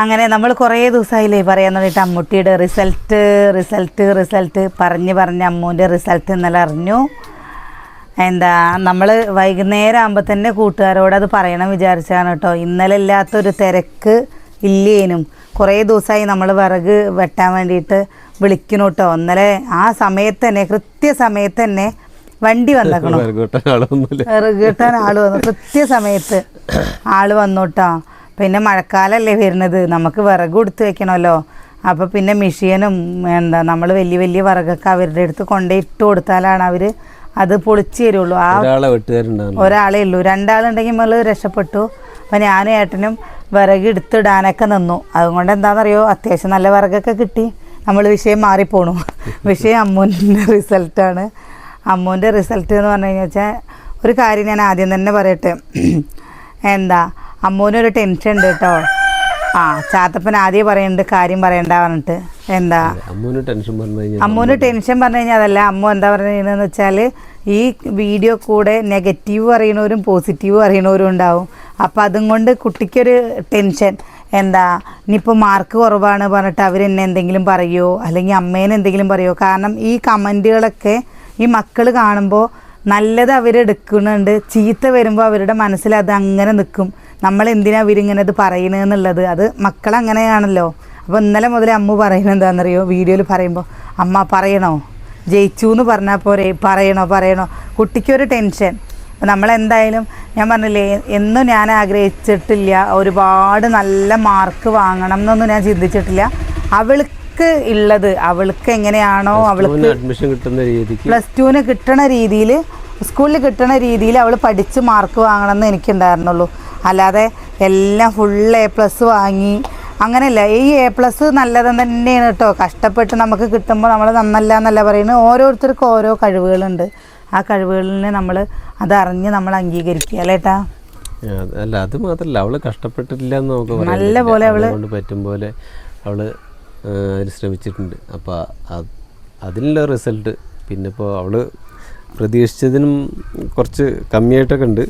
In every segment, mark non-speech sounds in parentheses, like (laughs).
അങ്ങനെ നമ്മൾ കുറേ ദിവസമായില്ലേ പറയാൻ തുടങ്ങിയിട്ട് അമ്മൂട്ടിയുടെ റിസൾട്ട് റിസൾട്ട് റിസൾട്ട് പറഞ്ഞ് പറഞ്ഞ് അമ്മൂന്റെ റിസൾട്ട് ഇന്നലെ അറിഞ്ഞു. എന്താ നമ്മൾ വൈകുന്നേരം ആകുമ്പോൾ തന്നെ കൂട്ടുകാരോട് അത് പറയണം വിചാരിച്ചാണ് കേട്ടോ. ഇന്നലെ ഇല്ലാത്തൊരു തിരക്ക് ഇല്ലേനും. കുറേ ദിവസമായി നമ്മൾ വിറക് വെട്ടാൻ വേണ്ടിയിട്ട് വിളിക്കണു കേട്ടോ. ഇന്നലെ ആ സമയത്ത് തന്നെ കൃത്യസമയത്ത് തന്നെ വണ്ടി വന്നേക്കണം. വിറക് കിട്ടാൻ ആൾ വന്നു. കൃത്യസമയത്ത് ആൾ വന്നു കേട്ടോ. പിന്നെ മഴക്കാലല്ലേ വരുന്നത്. നമുക്ക് വിറക് കൊടുത്ത് വെക്കണമല്ലോ. അപ്പോൾ പിന്നെ മെഷീനും എന്താ നമ്മൾ വലിയ വലിയ വിറകൊക്കെ അവരുടെ അടുത്ത് കൊണ്ടേ ഇട്ട് കൊടുത്താലാണ് അവർ അത് പൊളിച്ചു തരുള്ളൂ. ആ ഒരാളെ ഉള്ളൂ. രണ്ടാളുണ്ടെങ്കിൽ നമ്മൾ രക്ഷപ്പെട്ടു. അപ്പം ഞാനും ഏട്ടനും വിറക് എടുത്തിടാനൊക്കെ നിന്നു. അതുകൊണ്ട് എന്താണെന്നറിയോ അത്യാവശ്യം നല്ല വിറകൊക്കെ കിട്ടി. നമ്മൾ വിഷയം മാറിപ്പോണു. (laughs) വിഷയം അമ്മൂന്റെ റിസൾട്ടാണ്. അമ്മൂന്റെ റിസൾട്ട് എന്ന് പറഞ്ഞു കഴിഞ്ഞാൽ ഒരു കാര്യം ഞാൻ ആദ്യം തന്നെ പറയട്ടെ. (clears throat) എന്താ അമ്മൂനൊരു ടെൻഷൻ ഉണ്ട് കേട്ടോ ആ ചാത്തപ്പൻ ആദ്യം പറയുന്നുണ്ട് കാര്യം പറയണ്ട പറഞ്ഞിട്ട്. എന്താ? അമ്മൂന് ടെൻഷൻ പറഞ്ഞു അമ്മൂന് ടെൻഷൻ പറഞ്ഞു കഴിഞ്ഞാൽ അതല്ല അമ്മു എന്താ പറയുന്നതെന്ന് വെച്ചാൽ ഈ വീഡിയോ കൂടെ നെഗറ്റീവ് അറിയണവരും പോസിറ്റീവ് അറിയണവരും ഉണ്ടാവും. അപ്പം അതും കൊണ്ട് കുട്ടിക്കൊരു ടെൻഷൻ എന്താ ഇനിയിപ്പോൾ മാർക്ക് കുറവാണ് പറഞ്ഞിട്ട് അവർ എന്നെ എന്തെങ്കിലും പറയുമോ അല്ലെങ്കിൽ അമ്മേനെ എന്തെങ്കിലും പറയുമോ കാരണം ഈ കമന്റുകളൊക്കെ ഈ മക്കൾ കാണുമ്പോൾ നല്ലത് അവരെടുക്കുന്നുണ്ട് ചീത്ത വരുമ്പോൾ അവരുടെ മനസ്സിൽ അത് അങ്ങനെ നിൽക്കും. നമ്മൾ എന്തിനാ ഇവരിങ്ങനെ ഇത് പറയണെന്നുള്ളത് അത് മക്കളങ്ങനെയാണല്ലോ. അപ്പോൾ ഇന്നലെ മുതൽ അമ്മ പറയുന്നത് എന്താണെന്നറിയോ വീഡിയോയിൽ പറയുമ്പോൾ അമ്മ പറയണോ? ജയിച്ചു എന്ന് പറഞ്ഞാൽ പോരെ. പറയണോ പറയണോ? കുട്ടിക്കൊരു ടെൻഷൻ. നമ്മളെന്തായാലും ഞാൻ പറഞ്ഞില്ലേ എന്നും ഞാൻ ആഗ്രഹിച്ചിട്ടില്ല. ഒരുപാട് നല്ല മാർക്ക് വാങ്ങണം എന്നൊന്നും ഞാൻ ചിന്തിച്ചിട്ടില്ല. അവൾക്ക് ഉള്ളത് അവൾക്ക് എങ്ങനെയാണോ അവൾക്ക് അഡ്മിഷൻ കിട്ടുന്ന രീതിക്ക്. പ്ലസ് ടുവിന് കിട്ടണ രീതിയിൽ സ്കൂളിൽ കിട്ടണ രീതിയിൽ അവൾ പഠിച്ച് മാർക്ക് വാങ്ങണം എന്ന് എനിക്കുണ്ടായിരുന്നുള്ളൂ അല്ലാതെ എല്ലാം ഫുൾ എ പ്ലസ് വാങ്ങി. അങ്ങനെയല്ല ഈ എ പ്ലസ് നല്ലത് തന്നെയാണ് കേട്ടോ കഷ്ടപ്പെട്ട് നമുക്ക് കിട്ടുമ്പോൾ നമ്മൾ നന്നല്ല എന്നല്ല പറയുന്നത് ഓരോരുത്തർക്കും ഓരോ കഴിവുകളുണ്ട്. ആ കഴിവുകളിനെ നമ്മൾ അതറിഞ്ഞ് നമ്മൾ അംഗീകരിക്കുക അല്ലേ ഏട്ടാ? അല്ല അത് മാത്രല്ല. അവൾ കഷ്ടപ്പെട്ടിട്ടില്ല എന്ന് നമുക്ക് നല്ല. പോലെ അവൾ കൊണ്ട് പറ്റും പോലെ അവൾ ശ്രമിച്ചിട്ടുണ്ട്. അപ്പോൾ അതിനുള്ള റിസൾട്ട് പിന്നെ ഇപ്പോൾ അവൾ പ്രതീക്ഷിച്ചതിനും കുറച്ച് കമ്മിയായിട്ടൊക്കെ ഉണ്ട്.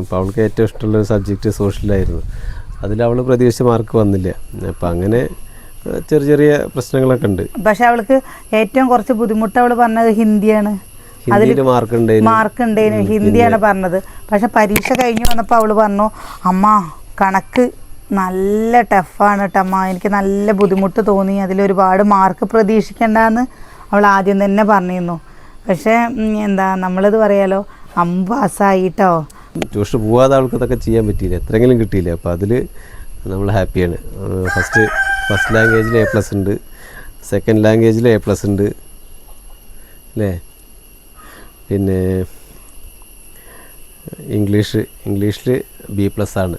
അപ്പോൾ അവൾക്ക് ഏറ്റവും ഇഷ്ടമുള്ള സബ്ജക്റ്റ് സോഷ്യലായിരുന്നു അതിൽ അവൾ പ്രതീക്ഷിച്ച മാർക്ക് വന്നില്ല. അപ്പം അങ്ങനെ ചെറിയ ചെറിയ പ്രശ്നങ്ങളൊക്കെ ഉണ്ട്. പക്ഷെ അവൾക്ക് ഏറ്റവും കുറച്ച് ബുദ്ധിമുട്ട് അവൾ പറഞ്ഞത് ഹിന്ദിയാണ്. ഹിന്ദിയിൽ മാർക്ക് മാർക്ക് ഉണ്ടേനു. ഹിന്ദിയാണ് പറഞ്ഞത്. പക്ഷെ പരീക്ഷ കഴിഞ്ഞു വന്നപ്പോൾ അവൾ പറഞ്ഞു അമ്മ കണക്ക് നല്ല ടഫാണ് കേട്ടമ്മ എനിക്ക് നല്ല ബുദ്ധിമുട്ട് തോന്നി. അതിൽ ഒരുപാട് മാർക്ക് പ്രതീക്ഷിക്കണ്ടെന്ന് അവൾ ആദ്യം തന്നെ പറഞ്ഞിരുന്നു. പക്ഷേ എന്താ നമ്മളിത് പറയാലോ? അമ്പാസായിട്ടോ ട്യൂഷന് ട്യൂഷൻ പോവാതെ അവൾക്ക് അതൊക്കെ ചെയ്യാൻ പറ്റിയില്ല. എത്രയെങ്കിലും കിട്ടിയില്ല? അപ്പോൾ അതിൽ നമ്മൾ ഹാപ്പിയാണ്. ഫസ്റ്റ് ഫസ്റ്റ് ലാംഗ്വേജിൽ എ പ്ലസ് ഉണ്ട്. സെക്കൻഡ് ലാംഗ്വേജിൽ എ പ്ലസ് ഉണ്ട്. അല്ലേ? പിന്നെ ഇംഗ്ലീഷ് ഇംഗ്ലീഷിൽ ബി പ്ലസ് ആണ്.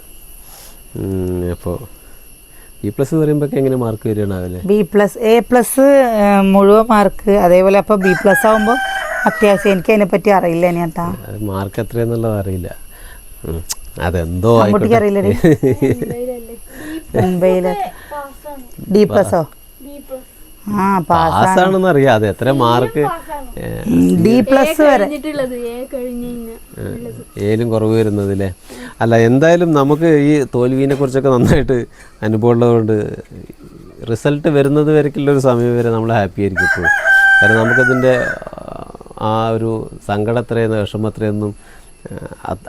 അപ്പോൾ ബി പ്ലസ് എന്ന് പറയുമ്പോൾ എങ്ങനെ മാർക്ക് വരികയാണ് ബി പ്ലസ് എ പ്ലസ് മുഴുവൻ മാർക്ക് അതേപോലെ അപ്പോൾ ബി പ്ലസ് ആകുമ്പോൾ അത്യാവശ്യം എനിക്ക് അതിനെപ്പറ്റി അറിയില്ല ഇനി കേട്ടാ മാർക്ക് എത്രയെന്നുള്ളത് അറിയില്ല. അതെന്തോ ആയിക്കോട്ടെ. അറിയില്ലടി. മുംബൈയിലെ. ഡി പ്ലസോ ആ പാസ് പാസ്സാണെന്ന് അറിയാം അത് എത്ര മാർക്ക്? ഡി പ്ലസ് വരെ. കഴിഞ്ഞിട്ടുള്ളത്. എ കഴിഞ്ഞ് കഴിഞ്ഞാൽ ഏലും കുറവ് വരുന്നതില്ലേ? അല്ല എന്തായാലും നമുക്ക് ഈ തോൽവീനെ കുറിച്ചൊക്കെ നന്നായിട്ട് അനുഭവം ഉള്ളതുകൊണ്ട് റിസൾട്ട് വരുന്നത് വരെക്കുള്ള ഒരു സമയം വരെ നമ്മൾ ഹാപ്പി ആയിരിക്കും ഇപ്പോൾ കാരണം നമുക്കതിന്റെ ആ ഒരു സങ്കടം എത്രയെന്ന് വിഷമം എത്രയൊന്നും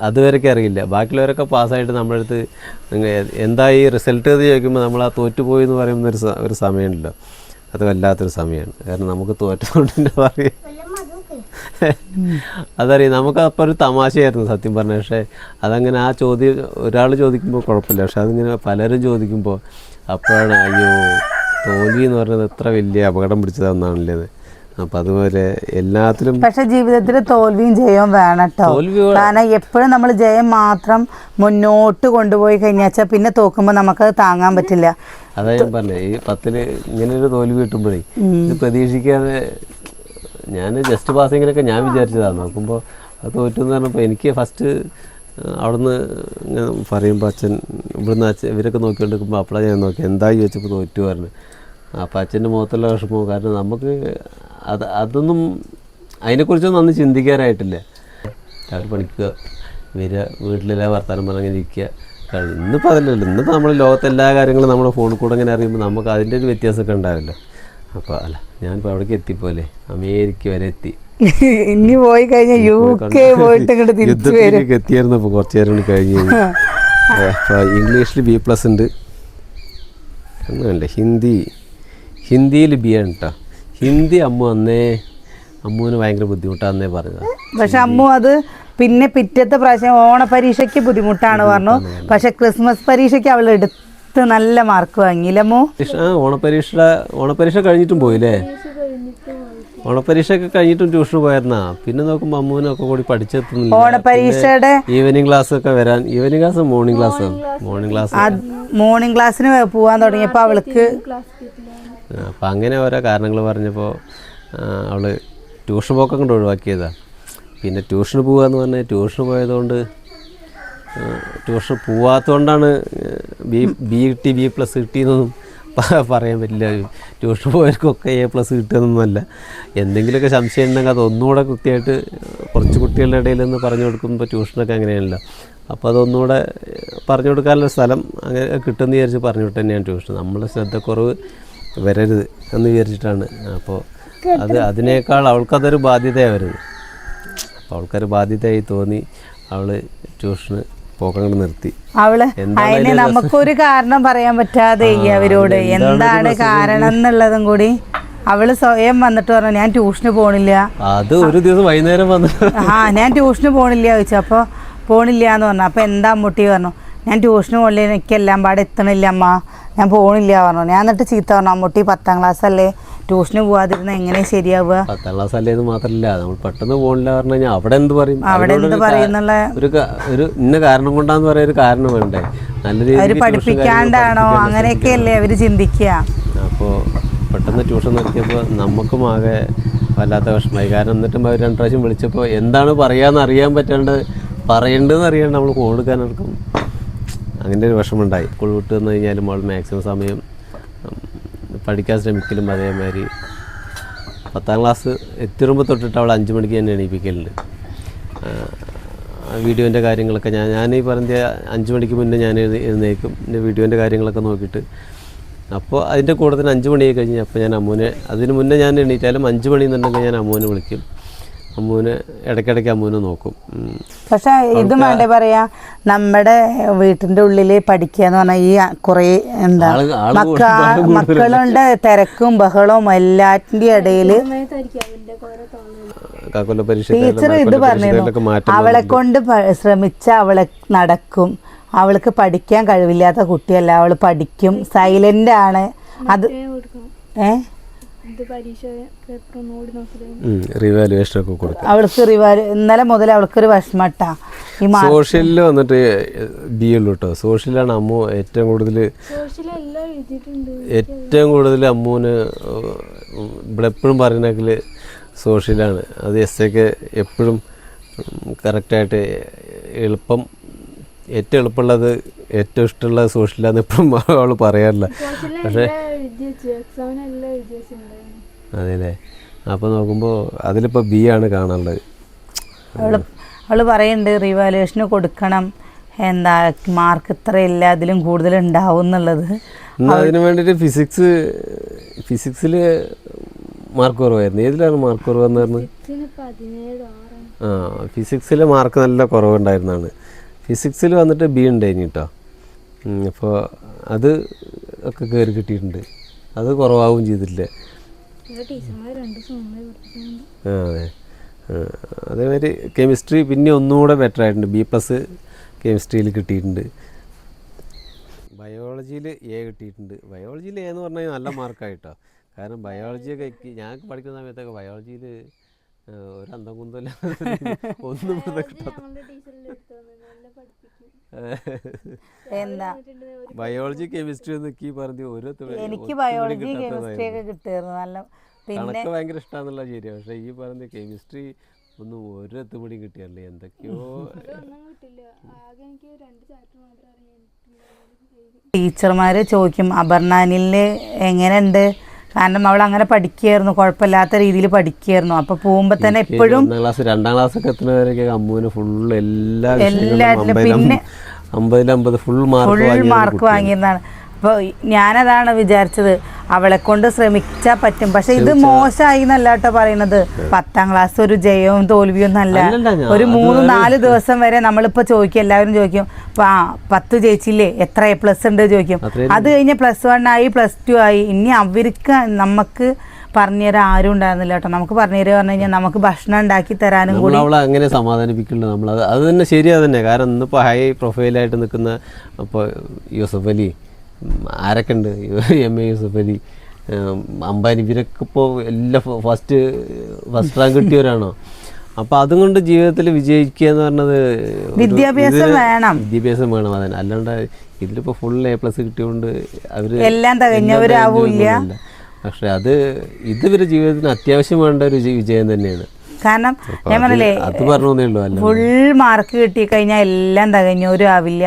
അതുവരെയൊക്കെ അറിയില്ല. ബാക്കിയുള്ളവരൊക്കെ പാസ്സായിട്ട് നിങ്ങൾ എന്താ ഈ റിസൾട്ട് എന്ന് ചോദിക്കുമ്പോൾ നമ്മൾ ആ തോറ്റുപോയി എന്ന് പറയുന്ന ഒരു ഒരു സമയമുണ്ടല്ലോ. അത് വല്ലാത്തൊരു സമയമാണ് കാരണം നമുക്ക് തോറ്റതുകൊണ്ട് പറയും. അതറിയാം? നമുക്ക് അപ്പോൾ ഒരു തമാശയായിരുന്നു സത്യം പറഞ്ഞ പക്ഷേ അതങ്ങനെ ആ ചോദ്യം ഒരാൾ ചോദിക്കുമ്പോൾ കുഴപ്പമില്ല. പക്ഷെ അതിങ്ങനെ പലരും ചോദിക്കുമ്പോൾ അപ്പോഴാണ് അയ്യോ തോൽവി എന്ന് പറയുന്നത് എത്ര വലിയ അപകടം പിടിച്ചതാണെന്നാണല്ലേ അപ്പം അതുപോലെ എല്ലാത്തിലും പക്ഷെ ജീവിതത്തിൽ തോൽവിയും ജയവും വേണം കേട്ടോ കാരണം എപ്പോഴും നമ്മൾ ജയം മാത്രം മുന്നോട്ട് കൊണ്ടുപോയി കഴിഞ്ഞാച്ചാൽ പിന്നെ തോക്കുമ്പോൾ നമുക്ക് താങ്ങാൻ പറ്റില്ല. അതാ ഞാൻ പറഞ്ഞേ ഈ പത്തിൽ ഇങ്ങനെ ഒരു തോൽവി കിട്ടുമ്പോഴേ ഇത് പ്രതീക്ഷിക്കാതെ ഞാൻ ജസ്റ്റ് പാസിങ്ങിനൊക്കെ ഞാൻ വിചാരിച്ചതാണ്. നോക്കുമ്പോൾ അത് തോറ്റു എന്ന് പറഞ്ഞപ്പോൾ എനിക്ക് ഫസ്റ്റ് അവിടുന്ന് ഇങ്ങനെ പറയുമ്പോൾ അച്ഛൻ ഇവിടുന്ന് അച്ഛൻ ഇവരൊക്കെ നോക്കിക്കൊണ്ടിരിക്കുമ്പോൾ അപ്പോഴാണ് ഞാൻ നോക്കി എന്തായി ചോദിച്ചപ്പോൾ തോറ്റു പറഞ്ഞു. അപ്പോൾ അച്ഛന്റെ മുഖത്തുള്ള വിഷമവും കാരണം നമുക്ക് അത് അതൊന്നും അതിനെക്കുറിച്ചൊന്നും അന്ന് ചിന്തിക്കാനായിട്ടില്ല. രാവിലെ പണിക്കുക വരിക വീട്ടിലെല്ലാം വർത്താനം പറഞ്ഞിരിക്കുക ഇരിക്കുക. ഇന്നിപ്പോൾ അതല്ലല്ലോ ഇന്നിപ്പോൾ നമ്മൾ ലോകത്തെ എല്ലാ കാര്യങ്ങളും നമ്മുടെ ഫോണിൽ കൂടെ ഇങ്ങനെ അറിയുമ്പോൾ നമുക്ക് അതിന്റെ ഒരു വ്യത്യാസമൊക്കെ ഉണ്ടാവില്ല. അപ്പോൾ അല്ല ഞാനിപ്പോൾ അവിടേക്ക് എത്തിപ്പോലെ അമേരിക്ക വരെ എത്തി. ഇനി പോയി കഴിഞ്ഞാൽ യു കെ പോയിട്ട് യുദ്ധത്തിലേക്ക് എത്തിയായിരുന്നു അപ്പോൾ കുറച്ച് നേരം കൂടി കഴിഞ്ഞ് അപ്പോൾ ഇംഗ്ലീഷിൽ ബി പ്ലസ് ഉണ്ട്. ഒന്നുമല്ല ഹിന്ദി ഹിന്ദിയിൽ ബി ആണ് കേട്ടോ ഹിന്ദി അമ്മ അന്നേ അമ്മുവിന് ഭയങ്കര ബുദ്ധിമുട്ടാന്നേ പറഞ്ഞത്. പക്ഷെ അമ്മു അത് പിന്നെ പിറ്റത്തെ പ്രാവശ്യം ഓണപരീക്ഷയ്ക്ക് ബുദ്ധിമുട്ടാണ് പറഞ്ഞു. പക്ഷെ ക്രിസ്മസ് പരീക്ഷയ്ക്ക് അവൾ എടുത്ത് നല്ല മാർക്ക് വാങ്ങിയില്ലമ്മോ ആ ഓണപരീക്ഷ ഓണപരീക്ഷ കഴിഞ്ഞിട്ടും പോയില്ലേ? ഓണപരീക്ഷയൊക്കെ ഓണപരീക്ഷ ഒക്കെ കഴിഞ്ഞിട്ടും ട്യൂഷൻ പോയിരുന്നാ പിന്നെ നോക്കുമ്പോൾ അമ്മുവിനൊക്കെ കൂടി പഠിച്ചെത്തുന്നില്ല. ഓണപരീക്ഷയുടെ ഈവനിങ് ക്ലാസ് ഒക്കെ വരാൻ evening class morning class. Morning class. Morning ക്ലാസ്സിന് പോവാൻ തുടങ്ങിയപ്പോൾ അവൾക്ക് അപ്പം അങ്ങനെ ഓരോ കാരണങ്ങൾ പറഞ്ഞപ്പോൾ അവൾ ട്യൂഷൻ പോക്കം കൊണ്ട് ഒഴിവാക്കിയതാണ് പിന്നെ ട്യൂഷന് എന്ന് പറഞ്ഞാൽ ട്യൂഷന് പോയതുകൊണ്ട് ട്യൂഷൻ പോവാത്തതുകൊണ്ടാണ് ബി ബി കിട്ടി ബി പ്ലസ് കിട്ടിയെന്നൊന്നും പറയാൻ പറ്റില്ല. ട്യൂഷൻ പോയവർക്കൊക്കെ എ പ്ലസ് കിട്ടുന്നൊന്നുമല്ല. എന്തെങ്കിലുമൊക്കെ സംശയം ഉണ്ടെങ്കിൽ അത് ഒന്നുകൂടെ കൃത്യമായിട്ട് കുറച്ച് കുട്ടികളുടെ ഇടയിൽ നിന്ന് പറഞ്ഞു കൊടുക്കുമ്പോൾ ട്യൂഷനൊക്കെ അങ്ങനെയാണല്ലോ. അപ്പോൾ അതൊന്നുകൂടെ പറഞ്ഞു കൊടുക്കാനുള്ള സ്ഥലം അങ്ങനെ കിട്ടുമെന്ന് വിചാരിച്ച് പറഞ്ഞു വിട്ട് തന്നെയാണ് ട്യൂഷൻ. നമ്മളെ ശ്രദ്ധക്കുറവ് വരരുത് എന്ന് വിചാരിച്ചിട്ടാണ്. അപ്പോൾ അത് അതിനേക്കാൾ അവൾക്കതൊരു ബാധ്യതയാണ് വരുന്നത് അപ്പോൾ അവൾക്കൊരു ബാധ്യതയായി തോന്നി അവൾ ട്യൂഷന് പോക്കങ്ങോട്ട് നിർത്തി. അവൾ അതിന് നമുക്കൊരു കാരണം പറയാൻ പറ്റാതെ അവരോട്. എന്താണ് കാരണം എന്നുള്ളതും കൂടി അവൾ സ്വയം വന്നിട്ട് പറഞ്ഞു ഞാൻ ട്യൂഷന് പോണില്ല. അത് ഒരു ദിവസം വൈകുന്നേരം വന്നു ആ ഞാൻ ട്യൂഷന് പോണില്ല ചോദിച്ചു. അപ്പോൾ പോണില്ല എന്ന് പറഞ്ഞു. അപ്പോൾ എന്താ മുട്ടി പറഞ്ഞു ഞാൻ ട്യൂഷന് പോണില്ല? എനിക്കെല്ലാം പാടെ എത്തണില്ല അമ്മ. ഞാൻ പോകണില്ല പറഞ്ഞു. ഞാൻ എന്നിട്ട് ചീത്ത പറഞ്ഞു അമ്മൂട്ടി പത്താം ക്ലാസ് അല്ലേ ട്യൂഷന് പോവാതിരുന്ന എങ്ങനെ ശരിയാവുക? പത്താം ക്ലാസ് അല്ലേ എന്ന് മാത്രമല്ല നമ്മൾ പെട്ടെന്ന് പോകണില്ല പറഞ്ഞു കഴിഞ്ഞാൽ അവിടെ എന്ത് പറയും? അവിടെ എന്ത് പറയുന്നുള്ള ഒരു ഒരു ഇന്ന കാരണം കൊണ്ടാന്ന് പറയാൻ ഒരു കാരണം വേണ്ടേ? നല്ല രീതിയിൽ അവർ പഠിപ്പിക്കാണ്ടാണോ? അങ്ങനെയൊക്കെ അല്ലേ അവർ ചിന്തിക്കുക. അപ്പോൾ പെട്ടെന്ന് ട്യൂഷൻ നിർത്തിയപ്പോൾ നമുക്കും ആകെ വല്ലാത്ത വിഷമമായി. കാരണം എന്നിട്ടും അവർ രണ്ട് പ്രാവശ്യം വിളിച്ചപ്പോൾ എന്താണ് പറയാന്ന് അറിയാൻ പറ്റാണ്ട് പറയേണ്ടതെന്ന് അറിയാണ്ട് നമ്മൾ ഫോൺ എടുക്കാൻ എടുക്കും അങ്ങനെ ഒരു വിഷമമുണ്ടായി. സ്കൂൾ വിട്ട് വന്നു കഴിഞ്ഞാൽ അവൾ മാക്സിമം സമയം പഠിക്കാൻ ശ്രമിക്കലും അതേമാതിരി. പത്താം ക്ലാസ് എത്തിറുമ്പോൾ തൊട്ടിട്ട് അവൾ അഞ്ച് മണിക്ക് തന്നെ എണീപ്പിക്കലുണ്ട്. വീഡിയോന്റെ കാര്യങ്ങളൊക്കെ ഞാൻ ഞാൻ ഈ പറഞ്ഞ അഞ്ച് മണിക്ക് മുന്നേ ഞാൻ എഴുന്നേക്കും എന്റെ വീഡിയോന്റെ കാര്യങ്ങളൊക്കെ നോക്കിയിട്ട്. അപ്പോൾ അതിന്റെ കൂടെ തന്നെ അഞ്ച് മണിയായി കഴിഞ്ഞ് അപ്പോൾ ഞാൻ അമ്മൂനെ അതിന് മുന്നേ ഞാൻ എണീറ്റാലും അഞ്ച് മണി എന്നുണ്ടെങ്കിൽ ഞാൻ അമ്മൂനെ വിളിക്കും. അമ്മൂനെ ഇടയ്ക്കിടയ്ക്ക് അമ്മൂനെ നോക്കും. പക്ഷേ ഇതും വേണ്ടേ പറയാ നമ്മുടെ വീട്ടിന്റെ ഉള്ളിൽ പഠിക്കുക എന്ന് പറഞ്ഞാൽ ഈ കുറേ എന്താ ആള്- ആൾ മക്ക മക്കളുടെ തിരക്കും ബഹളവും എല്ലാറ്റിന്റെ കാക്കൊല്ല ടീച്ചർ ഇത് പറഞ്ഞു അവളെ കൊണ്ട് ശ്രമിച്ച അവളെ നടക്കും. അവൾക്ക് പഠിക്കാൻ കഴിവില്ലാത്ത കുട്ടിയല്ല അവൾ പഠിക്കും. സൈലന്റ് ആണ്. അത് ഏ? റിവാലുവേഷൻ ഒക്കെ കൊടുക്കും അവൾക്ക് റിവാൽ ഇന്നലെ മുതൽ അവൾക്കൊരു വിഷമട്ടാ. ഈ സോഷ്യലിൽ വന്നിട്ട് ബി ഉള്ളൂ കേട്ടോ സോഷ്യലാണ് അമ്മു ഏറ്റവും കൂടുതൽ ഏറ്റവും കൂടുതൽ അമ്മൂന് ഇവിടെ എപ്പോഴും പറയുന്നെങ്കിൽ സോഷ്യലാണ്. അത് എസ് എക്ക് എപ്പോഴും കറക്റ്റായിട്ട് എളുപ്പം ഏറ്റവും എളുപ്പമുള്ളത് ഏറ്റവും ഇഷ്ടമുള്ളത് സോഷ്യലാന്ന് എപ്പോഴും അവൾ പറയാറില്ല. പക്ഷേ അതെല്ലേ അപ്പോൾ നോക്കുമ്പോൾ അതിലിപ്പോൾ ബി ആണ് കാണാനുള്ളത്. അവൾ അവൾ പറയുന്നുണ്ട് റിവാലുവേഷന് കൊടുക്കണം. എന്താ മാർക്ക് ഇത്ര ഇല്ല അതിലും കൂടുതൽ ഉണ്ടാവും എന്നുള്ളത് എന്നാൽ അതിന് വേണ്ടിയിട്ട് ഫിസിക്സ് ഫിസിക്സിൽ മാർക്ക് കുറവായിരുന്നു. ഏതിലാണ് മാർക്ക് കുറവെന്ന് പറഞ്ഞു? ആ ഫിസിക്സിൽ മാർക്ക് നല്ല കുറവുണ്ടായിരുന്നാണ്. ഫിസിക്സിൽ വന്നിട്ട് ബി ഉണ്ടായിരുന്നു കേട്ടോ അപ്പോൾ അത് ഒക്കെ കയറി കിട്ടിയിട്ടുണ്ട്. അത് കുറവാകും ചെയ്തിട്ടില്ല. അതെ. അതേമാതിരി കെമിസ്ട്രി പിന്നെ ഒന്നുകൂടെ ബെറ്റർ ആയിട്ടുണ്ട്. ബി പ്ലസ് കെമിസ്ട്രിയിൽ കിട്ടിയിട്ടുണ്ട്. ബയോളജിയിൽ എ കിട്ടിയിട്ടുണ്ട്. ബയോളജിയിൽ എ എന്ന് പറഞ്ഞാൽ നല്ല മാർക്കായിട്ടോ കാരണം ബയോളജിയൊക്കെ ഞങ്ങൾക്ക് ഞാൻ പഠിക്കുന്ന സമയത്തൊക്കെ ബയോളജിയിൽ ഒരു അന്തം കുന്തല്ല (laughs) ഒന്നും കിട്ടാത്ത ഞങ്ങളുടെ ടീച്ചറിന്റെ അടുത്ത് വന്ന് നല്ല പഠിപ്പിക്കും എന്താ? ബയോളജി കെമിസ്ട്രി എന്ന് എനിക്ക് പറഞ്ഞു ഓരോ എനിക്ക് ബയോളജി കെമിസ്ട്രി ഒക്കെ കിട്ടുമായിരുന്നു നല്ല പിന്നെ ഭയങ്കര ഇഷ്ടമാണെന്നുള്ള ശരിയാണ് പക്ഷേ ഈ പറഞ്ഞ കെമിസ്ട്രി ഒന്നും ഒരു കൂടി കിട്ടിയല്ലേ? എന്തൊക്കെയോ ഒന്നും കിട്ടില്ല. ആകെ എനിക്ക് രണ്ട് ചാപ്റ്റർ മാത്രമേ അറിയാൻ ടീച്ചർമാർ ചോദിക്കും അപർണാനിൽ എങ്ങനെയുണ്ട്? കാരണം അവൾ അങ്ങനെ പഠിക്കുകയായിരുന്നു. കുഴപ്പമില്ലാത്ത രീതിയിൽ പഠിക്കുകയായിരുന്നു. അപ്പൊ പോകുമ്പോ തന്നെ എപ്പോഴും ഒന്നാം ക്ലാസ് രണ്ടാം ക്ലാസ് ഒക്കെ എത്തുന്നവരൊക്കെ അമ്മുവിന് ഫുള്ള് എല്ലാ വിഷയങ്ങളിലും പിന്നെ അമ്പതിൽ അമ്പത് ഫുൾ മാർക്ക് ഫുൾ മാർക്ക് വാങ്ങിയതാണ് അപ്പോൾ ഞാനതാണ് വിചാരിച്ചത് അവളെ കൊണ്ട് ശ്രമിച്ചാൽ പറ്റും. പക്ഷെ ഇത് മോശമായി എന്നല്ല കേട്ടോ പറയണത്. പത്താം ക്ലാസ് ഒരു ജയവും തോൽവിയും ഒന്നല്ല അല്ലല്ല, ഒരു മൂന്ന് നാല് ദിവസം വരെ നമ്മളിപ്പോൾ ചോദിക്കും എല്ലാവരും ചോദിക്കും "പ- ആ പത്ത് ജയിച്ചില്ലേ? എത്ര എ പ്ലസ് ഉണ്ട്? ചോദിക്കും. അത് കഴിഞ്ഞ് പ്ലസ് വൺ ആയി പ്ലസ് ടു ആയി. ഇനി അവർക്ക് നമുക്ക് പറഞ്ഞുതരാൻ ആരും ഉണ്ടായിരുന്നില്ല കേട്ടോ. നമുക്ക് പറഞ്ഞുതരാ പറഞ്ഞു കഴിഞ്ഞാൽ നമുക്ക് ഭക്ഷണം ഉണ്ടാക്കി തരാനും കൂടി. അവളെ അങ്ങനെ സമാധാനിപ്പിക്കുന്നുണ്ട് നമ്മൾ അത് തന്നെ ശരിയാ തന്നെ. കാരണം ഇന്നിപ്പോൾ ഹൈ പ്രൊഫൈലായിട്ട് നിൽക്കുന്ന ഇപ്പോൾ യൂസഫ് അലി ആരൊക്കെ ഉണ്ട്? എം എ യൂസഫ് അലി അംബാനി ഇവരൊക്കെ ഇപ്പോൾ എല്ലാ ഫസ്റ്റ് ഫസ്റ്റ് റാങ്ക് കിട്ടിയവരാണോ? അപ്പൊ അതും കൊണ്ട് ജീവിതത്തിൽ വിജയിക്കുക എന്ന് പറഞ്ഞത് വിദ്യാഭ്യാസം വേണം. വിദ്യാഭ്യാസം വേണം അതന്നെ. അല്ലാണ്ട് ഇതിലിപ്പോ ഫുൾ എ പ്ലസ് കിട്ടിയോണ്ട് അവർ എല്ലാം തികഞ്ഞവരാവൂല്ല. പക്ഷെ അത് ഇതുവരെ ജീവിതത്തിന് അത്യാവശ്യം വേണ്ട ഒരു വിജയം തന്നെയാണ്. കാരണം ഞാൻ പറഞ്ഞില്ലേ അത് പറഞ്ഞേ ഉള്ളൂ. അല്ല ഫുൾ മാർക്ക് കിട്ടി കഴിഞ്ഞാൽ എല്ലാം തകഞ്ഞവരും ആവില്ല.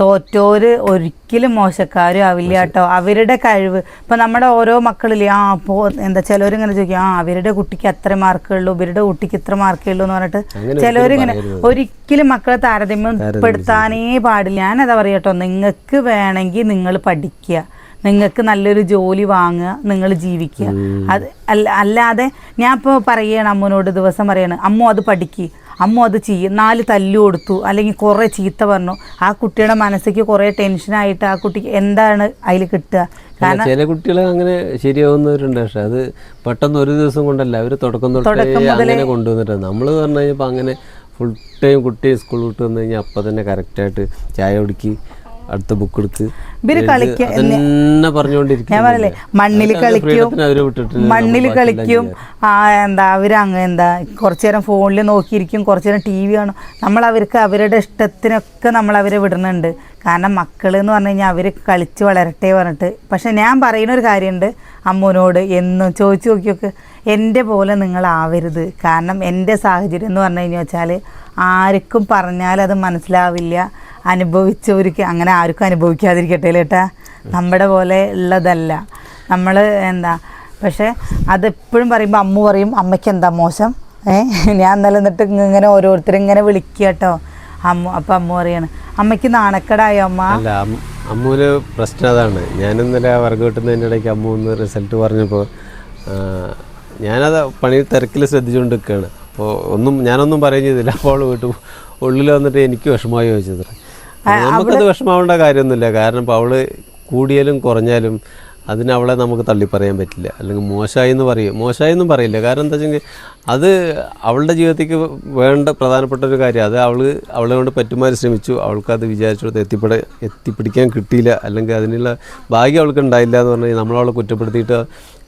തോറ്റോര് ഒരിക്കലും മോശക്കാരും ആവില്ല കേട്ടോ. അവരുടെ കഴിവ്. ഇപ്പൊ നമ്മുടെ ഓരോ മക്കളില്ലേ ആ അപ്പോ എന്താ ചിലവരിങ്ങനെ ചോദിക്കും ആ അവരുടെ കുട്ടിക്ക് എത്ര മാർക്കേ ഉള്ളൂ ഇവരുടെ കുട്ടിക്ക് ഇത്ര മാർക്കേ ഉള്ളൂ എന്ന് പറഞ്ഞിട്ട് ചിലവരിങ്ങനെ ഒരിക്കലും മക്കളെ താരതമ്യപ്പെടുത്താനേ പാടില്ല. ഞാനതാ പറയാ കേട്ടോ നിങ്ങൾക്ക് വേണമെങ്കിൽ നിങ്ങൾ പഠിക്കുക. നിങ്ങൾക്ക് നല്ലൊരു ജോലി വാങ്ങുക നിങ്ങൾ ജീവിക്കുക. അത് അല്ല അല്ലാതെ ഞാൻ ഇപ്പോൾ പറയുകയാണ് അമ്മനോട് ദിവസം പറയാണ് അമ്മു അത് പഠിക്ക്. അമ്മു അത് ചെയ്യും നാല് തല്ലു കൊടുത്തു. അല്ലെങ്കിൽ കുറേ ചീത്ത പറഞ്ഞു. ആ കുട്ടിയുടെ മനസ്സിലേക്ക് കുറേ ടെൻഷനായിട്ട് ആ കുട്ടിക്ക് എന്താണ് അതിൽ കിട്ടുക? കാരണം ചില കുട്ടികൾ അങ്ങനെ ശരിയാവുന്നവരുണ്ട്. പക്ഷെ അത് പെട്ടെന്ന് ഒരു ദിവസം കൊണ്ടല്ല അവർ തുടക്കം തൊട്ടേ അങ്ങനെ കൊണ്ടുവന്നിട്ടാണ്. നമ്മൾ പറഞ്ഞു കഴിഞ്ഞപ്പോൾ അങ്ങനെ ഫുൾ ടൈം കുട്ടി സ്കൂൾ വിട്ട് വന്നു കഴിഞ്ഞാൽ അപ്പം തന്നെ കറക്റ്റായിട്ട് ചായ കുടിക്ക് അടുത്ത ബുക്ക് എടുത്ത് ഇവർ. കളിക്ക- ഞാൻ പറയല്ലേ മണ്ണിൽ കളിക്കും മണ്ണിൽ കളിക്കും. ആ എന്താ അവർ അങ്ങ് എന്താ കുറച്ചു നേരം ഫോണിൽ നോക്കിയിരിക്കും കുറച്ചു നേരം ടി വി കാണും. നമ്മൾ അവർക്ക് അവരുടെ ഇഷ്ടത്തിനൊക്കെ നമ്മൾ അവരെ വിടുന്നുണ്ട്. കാരണം മക്കൾ എന്ന് പറഞ്ഞു കഴിഞ്ഞാൽ അവർ കളിച്ച് വളരട്ടെ പറഞ്ഞിട്ട്. പക്ഷെ ഞാൻ പറയുന്ന ഒരു കാര്യമുണ്ട്. അമ്മൂനോട് എന്നും ചോദിച്ചു നോക്കിയൊക്കെ എന്റെ പോലെ നിങ്ങളാവരുത്. കാരണം എന്റെ സാഹചര്യം എന്ന് പറഞ്ഞു കഴിഞ്ഞാൽ വെച്ചാൽ ആർക്കും പറഞ്ഞാൽ അത് മനസ്സിലാവില്ല. അനുഭവിച്ചവർക്ക് അങ്ങനെ ആർക്കും അനുഭവിക്കാതിരിക്കട്ടെ ഏട്ടാ? നമ്മുടെ പോലെ ഉള്ളതല്ല. നമ്മൾ എന്താ? പക്ഷേ അതെപ്പോഴും പറയുമ്പോൾ അമ്മ പറയും അമ്മയ്ക്ക് എന്താ മോശം? ഏഹ് ഞാൻ നിലനിന്നിട്ട് ഇങ്ങനെ ഓരോരുത്തരും ഇങ്ങനെ വിളിക്കുക കേട്ടോ. അമ്മ അപ്പം അമ്മ പറയാണ് അമ്മയ്ക്ക് നാണക്കേടായോ അമ്മ- അമ്മൂന് പ്രശ്നം അതാണ്. ഞാനിന്നലെ വർക്ക് കിട്ടുന്നതിന്റെ ഇടയ്ക്ക് അമ്മ ഒന്ന് റിസൾട്ട് പറഞ്ഞപ്പോൾ ഞാനത് പണി തിരക്കിൽ ശ്രദ്ധിച്ചുകൊണ്ട് നിൽക്കുകയാണ് അപ്പോൾ ഒന്നും ഞാനൊന്നും പറയുകയും ചെയ്തില്ല. അപ്പോൾ അവൾ വീട്ടു ഉള്ളിൽ വന്നിട്ട് എനിക്ക് വിഷമമായി ചോദിച്ചത്. നമുക്കത് വിഷമാവേണ്ട കാര്യമൊന്നുമില്ല. കാരണം ഇപ്പോൾ അവൾ കൂടിയാലും കുറഞ്ഞാലും അതിന് അവളെ നമുക്ക് തള്ളിപ്പറയാൻ പറ്റില്ല. അല്ലെങ്കിൽ മോശമായി എന്ന് പറയും. മോശമായി എന്നും പറയില്ല. കാരണം എന്താ വെച്ചെങ്കിൽ അത് അവളുടെ ജീവിതത്തേക്ക് വേണ്ട പ്രധാനപ്പെട്ട ഒരു കാര്യം. അത് അവൾ അവളെ കൊണ്ട് പറ്റുമാതിരി ശ്രമിച്ചു. അവൾക്ക് അത് വിചാരിച്ചിടത്ത് എത്തിപ്പെട എത്തിപ്പിടിക്കാൻ കിട്ടിയില്ല. അല്ലെങ്കിൽ അതിനുള്ള ഭാഗ്യം അവൾക്ക് ഉണ്ടായില്ല എന്ന് പറഞ്ഞാൽ നമ്മളവളെ കുറ്റപ്പെടുത്തിയിട്ട്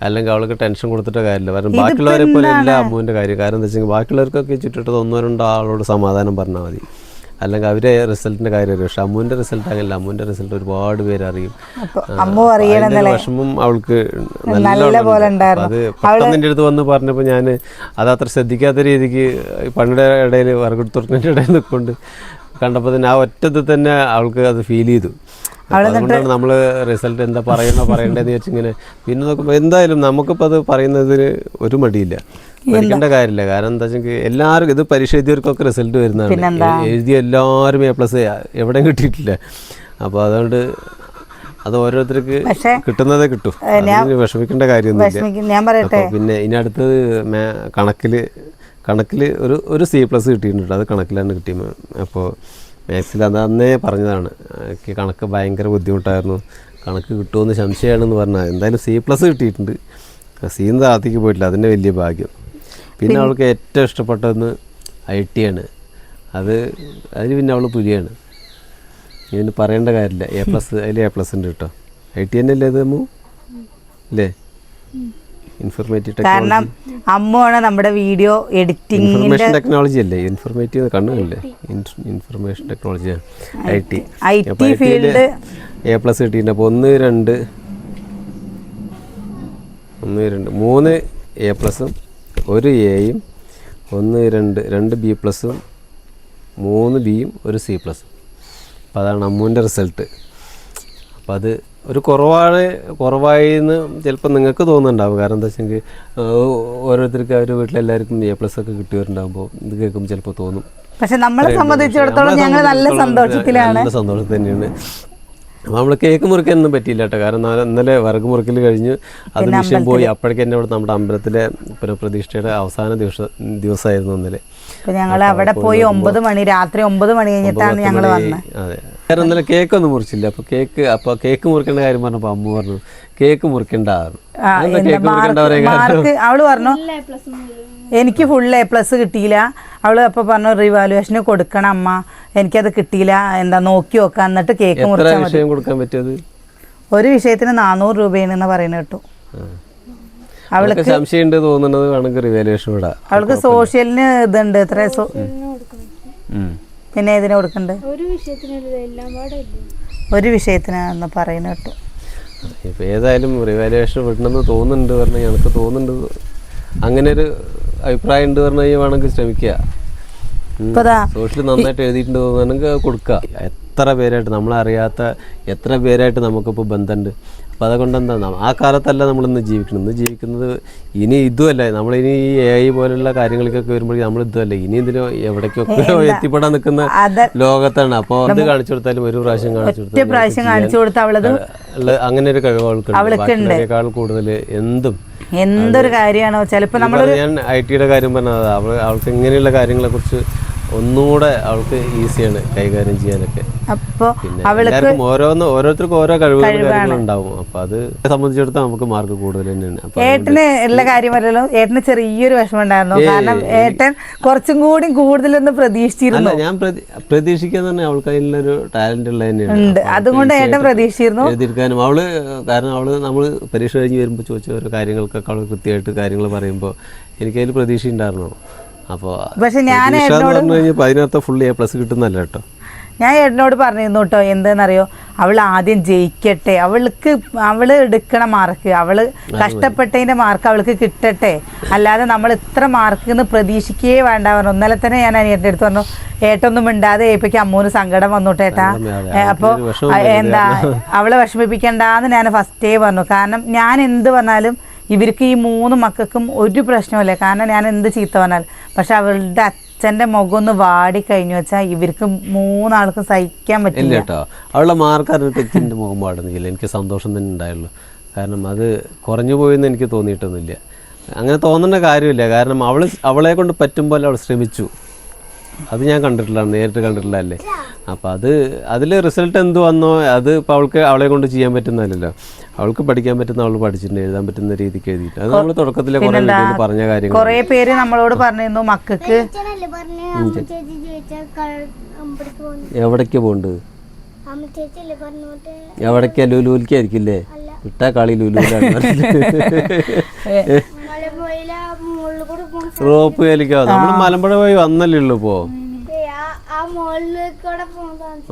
അല്ലെങ്കിൽ അവൾക്ക് ടെൻഷൻ കൊടുത്തിട്ട് കാര്യമില്ല. കാരണം ബാക്കിയുള്ളവരെ പോലെ അല്ല അമ്മുവിന്റെ കാര്യം. കാരണം എന്താ വെച്ചാൽ ബാക്കിയുള്ളവർക്കൊക്കെ ചുറ്റിട്ട് ഒന്നോ രണ്ടോ ആളോട് സമാധാനം പറഞ്ഞാൽ മതി. അല്ലെങ്കിൽ അവരെ റിസൾട്ടിന്റെ കാര്യം അറിയും. പക്ഷെ അമ്മുവിന്റെ റിസൾട്ട് അങ്ങനെയല്ല. അമ്മുവിന്റെ റിസൾട്ട് ഒരുപാട് പേര് അറിയും. വിഷമം അവൾക്ക് നല്ല പോലെ ഉണ്ടായിരുന്നു. അപ്പൊ അത് പെട്ടെന്ന് എന്റെ അടുത്ത് വന്ന് പറഞ്ഞപ്പോൾ ഞാൻ അത് അത്ര ശ്രദ്ധിക്കാത്ത രീതിക്ക് പണിയുടെ ഇടയിൽ വറകുത്തുറക്കിന്റെ ഇടയിൽ നിൽക്കൊണ്ട് കണ്ടപ്പോൾ തന്നെ ആ ഒറ്റത്തിൽ തന്നെ അവൾക്ക് അത് ഫീൽ ചെയ്തു. അതുകൊണ്ടാണ് നമ്മൾ റിസൾട്ട് എന്താ പറയണോ പറയണ്ടേന്ന് വെച്ചിങ്ങനെ പിന്നെ നോക്കുമ്പോൾ എന്തായാലും നമുക്കിപ്പോൾ അത് പറയുന്നതിന് ഒരു മടിയില്ല. പഠിക്കേണ്ട കാര്യമില്ല. കാരണം എന്താ വെച്ചെങ്കിൽ എല്ലാവർക്കും ഇത് പരീക്ഷ എഴുതിയവർക്കൊക്കെ റിസൾട്ട് വരുന്നതാണ്. എഴുതിയ എല്ലാവരും എ പ്ലസ് എവിടെയും കിട്ടിയിട്ടില്ല. അപ്പോൾ അതുകൊണ്ട് അത് ഓരോരുത്തർക്ക് കിട്ടുന്നതേ കിട്ടും. വിഷമിക്കേണ്ട കാര്യമൊന്നുമില്ല. പിന്നെ ഇനി അടുത്തത് കണക്കിൽ കണക്കിൽ ഒരു ഒരു സി പ്ലസ് കിട്ടിയിട്ടുണ്ട്. അത് കണക്കിലാണ് കിട്ടിയത് അപ്പോൾ മാത്സിൽ അത് അന്നേ പറഞ്ഞതാണ്. എനിക്ക് കണക്ക് ഭയങ്കര ബുദ്ധിമുട്ടായിരുന്നു. കണക്ക് കിട്ടുമെന്ന് സംശയമാണെന്ന് പറഞ്ഞാൽ എന്തായാലും സി പ്ലസ് കിട്ടിയിട്ടുണ്ട്. സീന്ന് താത്തേക്ക് പോയിട്ടില്ല അതിന്റെ വലിയ ഭാഗ്യം. പിന്നെ അവൾക്ക് ഏറ്റവും ഇഷ്ടപ്പെട്ടതെന്ന് ഐ ടി ആണ്. അത് അതിന് പിന്നെ അവൾ പുലിയാണ്. ഇതിന് പറയേണ്ട കാര്യമില്ല. എ പ്ലസ് അതിൽ എ പ്ലസ് ഉണ്ട് കേട്ടോ. ഐ ടി തന്നെ അല്ലേ ഇത് അമ്മു? അല്ലേ ഇൻഫർമേറ്റീവ് കാരണം ടെക്നോളജി അമ്മയാണ് നമ്മുടെ വീഡിയോ എഡിറ്റിംഗ് ഇൻഫർമേഷൻ ടെക്നോളജി അല്ലേ? Informative കണ്ണല്ലേ information technology I T. I T field A plus കിട്ടിയിട്ടുണ്ട്. അപ്പോൾ ഒന്ന് രണ്ട് ഒന്ന് രണ്ട് മൂന്ന് എ പ്ലസും ഒരു എയും ഒന്ന് രണ്ട് രണ്ട് ബി പ്ലസും മൂന്ന് ബിയും ഒരു സി പ്ലസും അപ്പോൾ അതാണ് അമ്മുവിന്റെ റിസൾട്ട് അപ്പോൾ അത് ഒരു കുറവാണ് കുറവായി എന്ന് ചിലപ്പോൾ നിങ്ങൾക്ക് തോന്നുന്നുണ്ടാവും. കാരണം എന്താ വെച്ചെങ്കിൽ ഓരോരുത്തർക്ക് അവർ വീട്ടിലെല്ലാവർക്കും എ പ്ലസ് ഒക്കെ കിട്ടിയവരുണ്ടാകുമ്പോൾ ഇത് കേൾക്കുമ്പോൾ ചിലപ്പോൾ തോന്നും. പക്ഷെ നമ്മളെ സംബന്ധിച്ചിടത്തോളം ഞങ്ങൾ നല്ല സന്തോഷത്തിലാണ്. നല്ല സന്തോഷത്തിൽ തന്നെയാണ്. നമ്മൾ കേക്ക് മുറിക്കാനൊന്നും പറ്റിയില്ല കേട്ടോ. കാരണം ഇന്നലെ വിറക് മുറിക്കൽ കഴിഞ്ഞ് അത് വിഷയം പോയി. അപ്പോഴേക്കും എന്നെ ഇവിടെ നമ്മുടെ അമ്പലത്തിലെ പുനഃപ്രതിഷ്ഠയുടെ അവസാന ദിവസം ദിവസമായിരുന്നു ഇന്നലെ. ഞങ്ങൾ അവിടെ പോയി ഒമ്പത് മണി രാത്രി ഒമ്പത് മണി കഴിഞ്ഞിട്ടാണ് ഞങ്ങൾ വന്നത്. അതെ. കാരണം ഇന്നലെ കേക്ക് ഒന്നും മുറിച്ചില്ല. അപ്പൊ കേക്ക് അപ്പൊ കേക്ക് മുറിക്കേണ്ട കാര്യം പറഞ്ഞപ്പോ അമ്മ പറഞ്ഞു കേക്ക് മുറിക്കേണ്ട. അവൾ പറഞ്ഞു എനിക്ക് ഫുൾ എ പ്ലസ് കിട്ടിയില്ല. അവൾ അപ്പൊ പറഞ്ഞു റിവാലുവേഷന് കൊടുക്കണം അമ്മ. എനിക്കത് കിട്ടിയില്ല. എന്താ നോക്കി നോക്കാം. എന്നിട്ട് കേക്ക് എത്ര മുറിച്ചാൽ കൊടുക്കാൻ പറ്റിയത്? ഒരു വിഷയത്തിന് നാനൂറ് രൂപയാണ് പറയുന്നത് കേട്ടു. അവൾക്ക് സംശയം ഉണ്ട് തോന്നുന്നത് വേണമെങ്കിൽ റിവാലുവേഷൻ വിടാം അവൾക്ക് സോഷ്യലിന് ഇതുണ്ട്. എത്ര സോ ഇതിന് കൊടുക്കണ്ടേ? പിന്നെ ഒരു വിഷയത്തിനല്ല ഒരു വിഷയത്തിനാണെന്ന് പറയുന്ന കേട്ടു. ഇപ്പൊ ഏതായാലും റിവാലുവേഷൻ വിടണമെന്ന് തോന്നുന്നുണ്ട് പറഞ്ഞാൽ എനിക്ക് തോന്നുന്നുണ്ട്. അങ്ങനെ ഒരു അഭിപ്രായം ഉണ്ട് പറഞ്ഞു കഴിഞ്ഞാൽ വേണമെങ്കിൽ ശ്രമിക്കുക. സോഷ്യൽ നന്നായിട്ട് എഴുതിയിട്ടുണ്ട് തോന്നുകയാണെങ്കിൽ കൊടുക്കുക. എത്ര പേരായിട്ട് നമ്മളറിയാത്ത എത്ര പേരായിട്ട് നമുക്കിപ്പോൾ ബന്ധമുണ്ട്. അപ്പോൾ അതുകൊണ്ട് എന്താ ന- ആ കാലത്തല്ല നമ്മളിന്ന് ജീവിക്കുന്നത് ഇന്ന് ജീവിക്കുന്നത് ഇനി ഇതുമല്ല. നമ്മളിനി എ ഐ പോലുള്ള കാര്യങ്ങൾക്കൊക്കെ വരുമ്പോഴേക്കും നമ്മൾ ഇതുമല്ല. ഇനി ഇതിന് എവിടേക്കൊക്കെ എത്തിപ്പെടാൻ നിൽക്കുന്ന ലോകത്താണ്. അപ്പോൾ അത് കാണിച്ചു കൊടുത്താലും ഒരു പ്രാവശ്യം കാണിച്ചു കൊടുത്താൽ പ്രാവശ്യം കാണിച്ചു കൊടുത്താൽ അങ്ങനെ ഒരു കഴിവ് അവൾക്കുണ്ട്. കൂടുതൽ എന്തും. എന്തൊരു കാര്യമാണോ ചിലപ്പോൾ നമ്മൾ ഞാൻ ഐ ടിയുടെ കാര്യം പറഞ്ഞത്. അവൾ അവൾക്ക് ഇങ്ങനെയുള്ള കാര്യങ്ങളെ കുറിച്ച് ഒന്നുകൂടെ അവൾക്ക് ഈസിയാണ് കൈകാര്യം ചെയ്യാനൊക്കെ. അപ്പൊ അവൾക്ക് ഓരോന്ന് ഓരോരുത്തർക്കും ഓരോ കഴിവുകളും ഉണ്ടാവും അപ്പൊ അത് സംബന്ധിച്ചിടത്തോളം നമുക്ക് മാർക്ക് കൂടുതൽ തന്നെയാണ്. ഏട്ടന് ഉള്ള കാര്യമല്ലല്ലോ ഏട്ടന് ചെറിയൊരു വിഷമം ഉണ്ടായിരുന്നു. കാരണം ഏട്ടൻ കുറച്ചും കൂടി കൂടുതലൊന്ന് പ്രതീക്ഷിച്ചിരുന്നു. ഞാൻ പ്രതി- പ്രതീക്ഷിക്കാൻ തന്നെ അവൾക്ക് അതിലൊരു ടാലന്റ് ഉള്ള തന്നെയാണ്. അതുകൊണ്ട് ഏട്ടൻ പ്രതീക്ഷിച്ചിരുന്നു. എഴുതിയെടുക്കാനും അവൾ കാരണം അവൾ നമ്മൾ പരീക്ഷ കഴിഞ്ഞ് വരുമ്പോൾ ചോദിച്ച ഓരോ കാര്യങ്ങൾക്കൊക്കെ അവൾ കൃത്യമായിട്ട് കാര്യങ്ങൾ പറയുമ്പോൾ എനിക്കതിൽ പ്രതീക്ഷ ഉണ്ടായിരുന്നു അപ്പോൾ പക്ഷെ ഞാൻ അതിനകത്ത് ഫുൾ എ പ്ലസ് കിട്ടുന്നല്ല കേട്ടോ. ഞാൻ ഏട്ടനോട് പറഞ്ഞിരുന്നു കേട്ടോ എന്താണെന്നറിയോ അവൾ ആദ്യം ജയിക്കട്ടെ. അവൾക്ക് അവൾ എടുക്കണ മാർക്ക് അവൾ കഷ്ടപ്പെട്ടതിന്റെ മാർക്ക് അവൾക്ക് കിട്ടട്ടെ. അല്ലാതെ നമ്മൾ ഇത്ര മാർക്ക് എന്ന് പ്രതീക്ഷിക്കേ വേണ്ട. പറഞ്ഞു. ഇന്നലെ തന്നെ ഞാൻ അനിയന്റെ അടുത്ത് പറഞ്ഞു ഏട്ടൊന്നും മിണ്ടാതെ ഏപ്പിക്ക് അമ്മൂന് സങ്കടം വന്നോട്ടെ ഏട്ടാ. അതെ, അതെ. അപ്പൊ അവൾക്കൊരു വിഷമം ആ, എന്താ അവളെ വിഷമിപ്പിക്കണ്ടെന്ന് ഞാൻ ഫസ്റ്റേ പറഞ്ഞു. കാരണം ഞാൻ എന്ത് വന്നാലും ഇവർക്ക് ഈ മൂന്ന് മക്കൾക്കും ഒരു പ്രശ്നമില്ല കാരണം ഞാൻ എന്ത് ചീത്ത വന്നാൽ പക്ഷെ അവളുടെ അച്ഛന്റെ മുഖം ഒന്ന് വാടി കഴിഞ്ഞു വെച്ചാൽ ഇവർക്ക് മൂന്നാൾക്ക് സഹിക്കാൻ പറ്റില്ല. കേട്ടോ അവളുടെ മാർക്ക് അറിഞ്ഞിട്ട് മുഖം പാടുന്നില്ല എനിക്ക് സന്തോഷം തന്നെ ഉണ്ടായുള്ളൂ. കാരണം അത് കുറഞ്ഞു പോയെന്ന് എനിക്ക് തോന്നിയിട്ടൊന്നുമില്ല. അങ്ങനെ തോന്നേണ്ട കാര്യമില്ല. കാരണം അവൾ അവളെ കൊണ്ട് പറ്റുമ്പോൾ അവൾ ശ്രമിച്ചു. അത് ഞാൻ കണ്ടിട്ടില്ല. നേരിട്ട് കണ്ടിട്ടില്ല അല്ലേ അപ്പോൾ അത് അതിൽ റിസൾട്ട് എന്ത് വന്നോ അത് ഇപ്പോൾ അവൾക്ക് അവളെ കൊണ്ട് ചെയ്യാൻ പറ്റുന്നതല്ലല്ലോ. അവൾക്ക് പഠിക്കാൻ പറ്റുന്ന അവൾ പഠിച്ചിട്ടുണ്ട് എഴുതാൻ പറ്റുന്ന രീതിക്ക് എഴുതിയിട്ട് അത് നമ്മൾ തുടക്കത്തിലെ കുറേ വീഡിയോയിൽ പറഞ്ഞ കാര്യങ്ങൾ കുറെ പേര് നമ്മളോട് പറഞ്ഞിരുന്നു മക്കൾക്ക് എവിടേക്ക് പോണ്ട്? എവിടേക്ക്? ലുലുവിലേക്കായിരിക്കില്ലേ വിട്ടാ കളി പോണ റോപ്പ് വലിക്കോ നമ്മൾ മലമ്പുഴ പോയി വന്നല്ലേ ഉള്ളൂ ഇപ്പോ. സ്ഥലത്ത്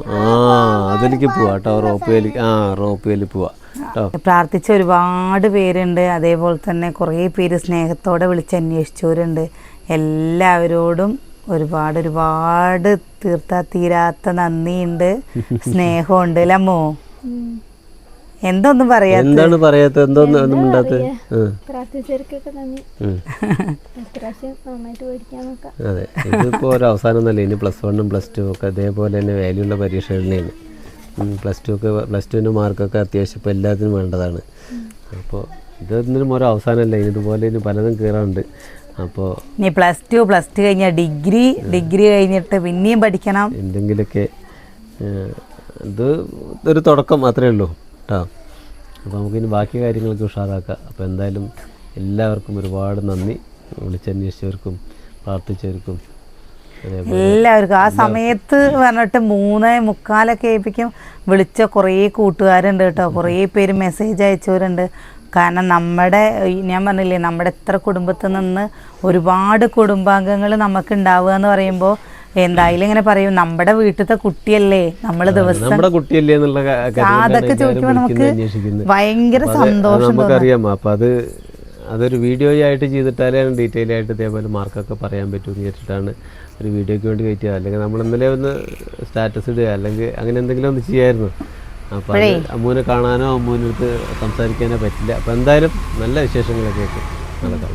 ആ- അതിലേക്ക് പോവാ കേട്ടോ. റോപ്പ് വേലി ആ റോപ്പ് വേലി പോവാ. കേട്ടോ. പ്രാർത്ഥിച്ച ഒരുപാട് പേരുണ്ട്. അതേപോലെ തന്നെ കുറേ പേര് സ്നേഹത്തോടെ വിളിച്ച് അന്വേഷിച്ചവരുണ്ട്. എല്ലാവരോടും ഒരുപാട് ഒരുപാട് തീർത്താ തീരാത്ത നന്ദിയുണ്ട്. (laughs) സ്നേഹമുണ്ട്. ലമ്മോ എന്തൊന്നും പറയാ എന്താണ് പറയാത്ത എന്തോന്നും ഒന്നും മിണ്ടാത്ത? അതെ. ഇതിപ്പോൾ ഒരു അവസാനം ഒന്നല്ല? ഇനി പ്ലസ് വണ്ണും പ്ലസ് ടു ഒക്കെ അതേപോലെ തന്നെ വാല്യുള്ള പരീക്ഷ തന്നെയാണ് പ്ലസ് ടു ഒക്കെ പ്ലസ് ടുവിന്റെ മാർക്കൊക്കെ അത്യാവശ്യം ഇപ്പോൾ എല്ലാത്തിനും വേണ്ടതാണ്. അപ്പോൾ ഇതൊന്നിനും ഒരു അവസാനമല്ല ഇനി ഇതുപോലെ ഇനി പലതും കയറാറുണ്ട് അപ്പോൾ ഇനി പ്ലസ് ടു പ്ലസ് ടു കഴിഞ്ഞാൽ ഡിഗ്രി ഡിഗ്രി കഴിഞ്ഞിട്ട് പിന്നെയും പഠിക്കണം. എന്തെങ്കിലുമൊക്കെ ഇത് ഒരു തുടക്കം മാത്രമേ ഉള്ളൂ. കേട്ടോ. അപ്പോൾ നമുക്കിനി ബാക്കി കാര്യങ്ങളൊക്കെ ഉഷാറാക്കാം. അപ്പോൾ എന്തായാലും എല്ലാവർക്കും ഒരുപാട് നന്ദി. വിളിച്ചന്വേഷിച്ചവർക്കും പ്രാർത്ഥിച്ചവർക്കും. എല്ലാവർക്കും. ആ സമയത്ത് പറഞ്ഞിട്ട് മൂന്ന് മുക്കാലൊക്കെ ഏൽപ്പിക്കും വിളിച്ച കുറേ കൂട്ടുകാരുണ്ട് കേട്ടോ. കുറേ പേര് മെസ്സേജ് അയച്ചവരുണ്ട്. കാരണം നമ്മുടെ ഞാൻ പറഞ്ഞില്ലേ നമ്മുടെ എത്ര കുടുംബത്തിൽ നിന്ന് ഒരുപാട് കുടുംബാംഗങ്ങൾ നമുക്ക് ഉണ്ടാവുക എന്ന് പറയുമ്പോൾ എന്തായാലും ഇങ്ങനെ പറയും നമ്മുടെ വീട്ടിലത്തെ കുട്ടിയല്ലേ? നമ്മൾ ദിവസം നമ്മുടെ കുട്ടിയല്ലേ എന്നുള്ള അതൊക്കെ ചോദിക്കുമ്പോൾ നമുക്ക്. ഭയങ്കര സന്തോഷം നമുക്കറിയാം. അപ്പം അത് അതൊരു വീഡിയോ ആയിട്ട് ചെയ്തിട്ടാലേ ഡീറ്റെയിൽ ആയിട്ട് ഇതേപോലെ മാർക്കൊക്കെ പറയാൻ പറ്റും കേട്ടിട്ടാണ് ഒരു വീഡിയോയ്ക്ക് വേണ്ടി വെയിറ്റ് ചെയ്യുക. അല്ലെങ്കിൽ നമ്മൾ ഇന്നലെ ഒന്ന് സ്റ്റാറ്റസ് ഇടുക. അല്ലെങ്കിൽ അങ്ങനെ എന്തെങ്കിലും ഒന്ന് ചെയ്യായിരുന്നു. അപ്പോൾ അത് അമ്മൂനെ കാണാനോ അമ്മൂനടുത്ത് അടുത്ത് സംസാരിക്കാനോ പറ്റില്ല. അപ്പോൾ എന്തായാലും നല്ല വിശേഷങ്ങളൊക്കെ ആയിട്ട് നടക്കാം